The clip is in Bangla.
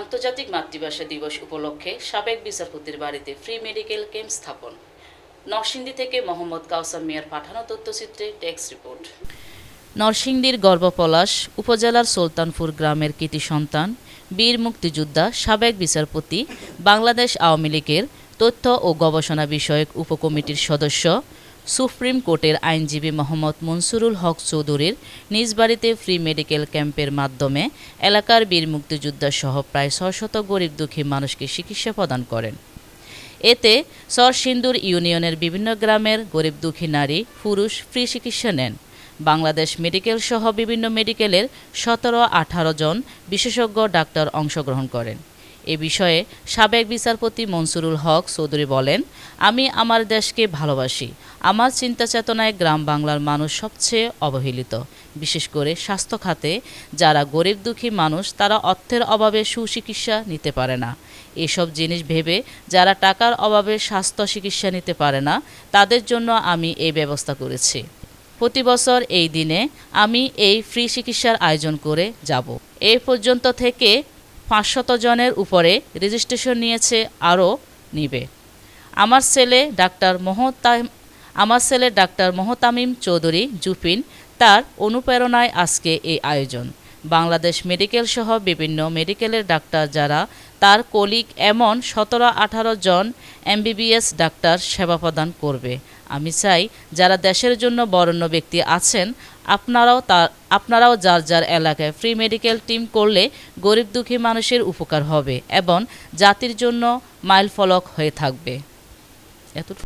আন্তর্জাতিক মাতৃভাষা দিবস উপলক্ষে সাবেক বিচারপতির বাড়িতে ফ্রি মেডিকেল ক্যাম্প স্থাপন। নরসিংদী থেকে মোহাম্মদ কাউসার মিয়ার পাঠানো তথ্যচিত্রে টেক্সট রিপোর্ট। নরসিংদীর গর্ভপলাশ উপজেলার সুলতানপুর গ্রামের কৃতি সন্তান, বীর মুক্তিযোদ্ধা, সাবেক বিচারপতি, বাংলাদেশ আওয়ামী লীগের তথ্য ও গবেষণা বিষয়ক উপকমিটির সদস্য সুপ্রিম কোর্টের আইনজীবী মোহাম্মদ মনসুরুল হক চৌধুরীর নিজ বাড়িতে ফ্রি মেডিকেল ক্যাম্পের মাধ্যমে এলাকার বীর মুক্তিযোদ্ধা সহ প্রায় ছশত গরিব দুঃখী মানুষকে চিকিৎসা প্রদান করেন। এতে সরসিন্দুর ইউনিয়নের বিভিন্ন গ্রামের গরিব দুঃখী নারী, পুরুষ ফ্রি চিকিৎসা নেন। বাংলাদেশ মেডিকেল সহ বিভিন্ন মেডিকেলের সতেরো আঠারো জন বিশেষজ্ঞ ডাক্তার অংশগ্রহণ করেন। এ বিষয়ে সাবেক বিচারপতি মনসুরুল হক চৌধুরী বলেন, আমি আমার দেশকে ভালোবাসি। আমার চিন্তা চেতনায় গ্রাম বাংলার মানুষ সবচেয়ে অবহেলিত। বিশেষ করে স্বাস্থ্য খাতে যারা গরিব দুঃখী মানুষ, তারা অর্থের অভাবে সুচিকিৎসা নিতে পারে না। এসব জিনিস ভেবে যারা টাকার অভাবে স্বাস্থ্য চিকিৎসা নিতে পারে না, তাদের জন্য আমি এই ব্যবস্থা করেছি। প্রতি বছর এই দিনে আমি এই ফ্রি চিকিৎসার আয়োজন করে যাব। এই পর্যন্ত থেকে পাঁচশত জনের উপরে রেজিস্ট্রেশন নিয়েছে, আরও নিবে। আমার ছেলে ডাক্তার মহতাম, আমার ছেলে ডাক্তার মহতামিম চৌধুরী জুপিন তার অনুপ্রেরণায় আজকে এই আয়োজন। বাংলাদেশ মেডিকেল সহ বিভিন্ন মেডিকেলের ডাক্তার যারা, তার কলিগ এমন সতেরো আঠারো জন এমবিবিএস ডাক্তার সেবা প্রদান করবে। আমি চাই যারা দেশের জন্য বরণ্য ব্যক্তি আছেন, আপনারাও তার আপনারাও যার যার এলাকায় ফ্রি মেডিকেল টিম করলে গরিব দুঃখী মানুষের উপকার হবে এবং জাতির জন্য মাইলফলক হয়ে থাকবে। এতটুকু।